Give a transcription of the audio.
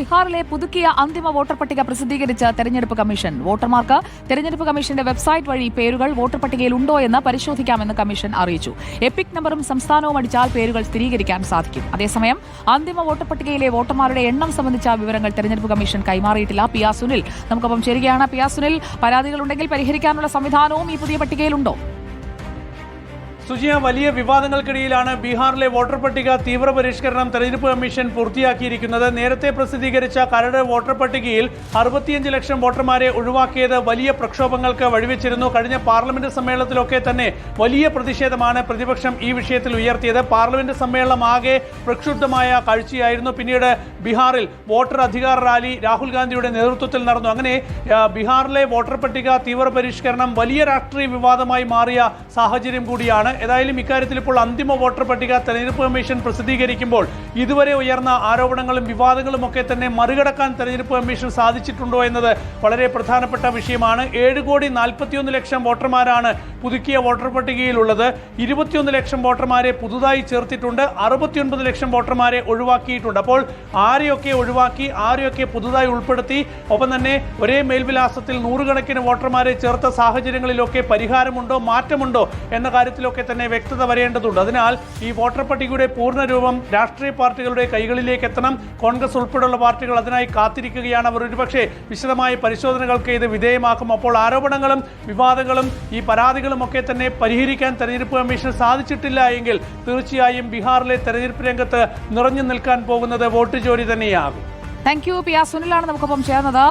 ബീഹാറിലെ പുതുക്കിയ അന്തിമ വോട്ടർ പട്ടിക പ്രസിദ്ധീകരിച്ച തെരഞ്ഞെടുപ്പ് കമ്മീഷൻ. വോട്ടർമാർക്ക് തെരഞ്ഞെടുപ്പ് കമ്മീഷന്റെ വെബ്സൈറ്റ് വഴി പേരുകൾ വോട്ടർ പട്ടികയിൽ ഉണ്ടോ എന്ന് പരിശോധിക്കാമെന്ന് കമ്മീഷൻ അറിയിച്ചു. എപ്പിക് നമ്പറും സംസ്ഥാനവും അടിച്ചാൽ പേരുകൾ സ്ഥിരീകരിക്കാൻ സാധിക്കും. അതേസമയം അന്തിമ വോട്ടർ പട്ടികയിലെ വോട്ടർമാരുടെ എണ്ണം സംബന്ധിച്ച വിവരങ്ങൾ തെരഞ്ഞെടുപ്പ് കമ്മീഷൻ കൈമാറിയിട്ടില്ല. പി സുനിൽ നമുക്കൊപ്പം ചേരുകയാണ്. പി ആർ സുനിൽ പരാതികളുണ്ടെങ്കിൽ പരിഹരിക്കാനുള്ള സംവിധാനവും ഈ പുതിയ പട്ടികയിലുണ്ടോ? സുജിയ വലിയ വിവാദങ്ങൾക്കിടയിലാണ് ബീഹാറിലെ വോട്ടർ പട്ടിക തീവ്ര പരിഷ്കരണം തെരഞ്ഞെടുപ്പ് കമ്മീഷൻ പൂർത്തിയാക്കിയിരിക്കുന്നത്. നേരത്തെ പ്രസിദ്ധീകരിച്ച കരട് വോട്ടർ പട്ടികയിൽ അറുപത്തിയഞ്ച് ലക്ഷം വോട്ടർമാരെ ഒഴിവാക്കിയത് വലിയ പ്രക്ഷോഭങ്ങൾക്ക് വഴിവെച്ചിരുന്നു. കഴിഞ്ഞ പാർലമെന്റ് സമ്മേളനത്തിലൊക്കെ തന്നെ വലിയ പ്രതിഷേധമാണ് പ്രതിപക്ഷം ഈ വിഷയത്തിൽ ഉയർത്തിയത്. പാർലമെന്റ് സമ്മേളനം ആകെ പ്രക്ഷുബ്ധമായ കാഴ്ചയായിരുന്നു. പിന്നീട് ബീഹാറിൽ വോട്ടർ അധികാര റാലി രാഹുൽ ഗാന്ധിയുടെ നേതൃത്വത്തിൽ നടന്നു. അങ്ങനെ ബീഹാറിലെ വോട്ടർ പട്ടിക തീവ്ര പരിഷ്കരണം വലിയ രാഷ്ട്രീയ വിവാദമായി മാറിയ സാഹചര്യം കൂടിയാണ്. ഏതായാലും ഇക്കാര്യത്തിൽ ഇപ്പോൾ അന്തിമ വോട്ടർ പട്ടിക തെരഞ്ഞെടുപ്പ് കമ്മീഷൻ പ്രസിദ്ധീകരിക്കുമ്പോൾ ഇതുവരെ ഉയർന്ന ആരോപണങ്ങളും വിവാദങ്ങളും ഒക്കെ തന്നെ മറികടക്കാൻ തെരഞ്ഞെടുപ്പ് കമ്മീഷൻ സാധിച്ചിട്ടുണ്ടോ എന്നത് വളരെ പ്രധാനപ്പെട്ട വിഷയമാണ്. ഏഴ് കോടി നാൽപ്പത്തിയൊന്ന് ലക്ഷം വോട്ടർമാരാണ് പുതുക്കിയ വോട്ടർ പട്ടികയിലുള്ളത്. ഇരുപത്തിയൊന്ന് ലക്ഷം വോട്ടർമാരെ പുതുതായി ചേർത്തിട്ടുണ്ട്. അറുപത്തിയൊൻപത് ലക്ഷം വോട്ടർമാരെ ഒഴിവാക്കിയിട്ടുണ്ട്. അപ്പോൾ ആരെയൊക്കെ ഒഴിവാക്കി ആരെയൊക്കെ പുതുതായി ഉൾപ്പെടുത്തി? ഒപ്പം തന്നെ ഒരേ മേൽവിലാസത്തിൽ നൂറുകണക്കിന് വോട്ടർമാരെ ചേർത്ത സാഹചര്യങ്ങളിലൊക്കെ പരിഹാരമുണ്ടോ മാറ്റമുണ്ടോ എന്ന കാര്യത്തിലൊക്കെ തന്നെ വ്യക്തത വരേണ്ടതുണ്ട്. അതിനാൽ ഈ വോട്ടർ പട്ടികയുടെ പൂർണ രൂപം രാഷ്ട്രീയ പാർട്ടികളുടെ കൈകളിലേക്ക് എത്തണം. കോൺഗ്രസ് ഉൾപ്പെടെയുള്ള പാർട്ടികൾ അതിനായി കാത്തിരിക്കുകയാണ് അവർ. ഒരുപക്ഷെ വിശദമായ പരിശോധനകൾക്ക് ഇത് വിധേയമാക്കും. അപ്പോൾ ആരോപണങ്ങളും വിവാദങ്ങളും ഈ പരാതികളും ഒക്കെ തന്നെ പരിഹരിക്കാൻ തെരഞ്ഞെടുപ്പ് കമ്മീഷൻ സാധിച്ചിട്ടില്ല എങ്കിൽ തീർച്ചയായും ബീഹാറിലെ തെരഞ്ഞെടുപ്പ് രംഗത്ത് നിറഞ്ഞു നിൽക്കാൻ പോകുന്നത് വോട്ട് ജോലി തന്നെയാകും. താങ്ക് യു പി ആർ സുനിലാണ് നമുക്കൊപ്പം ചേർന്നത്.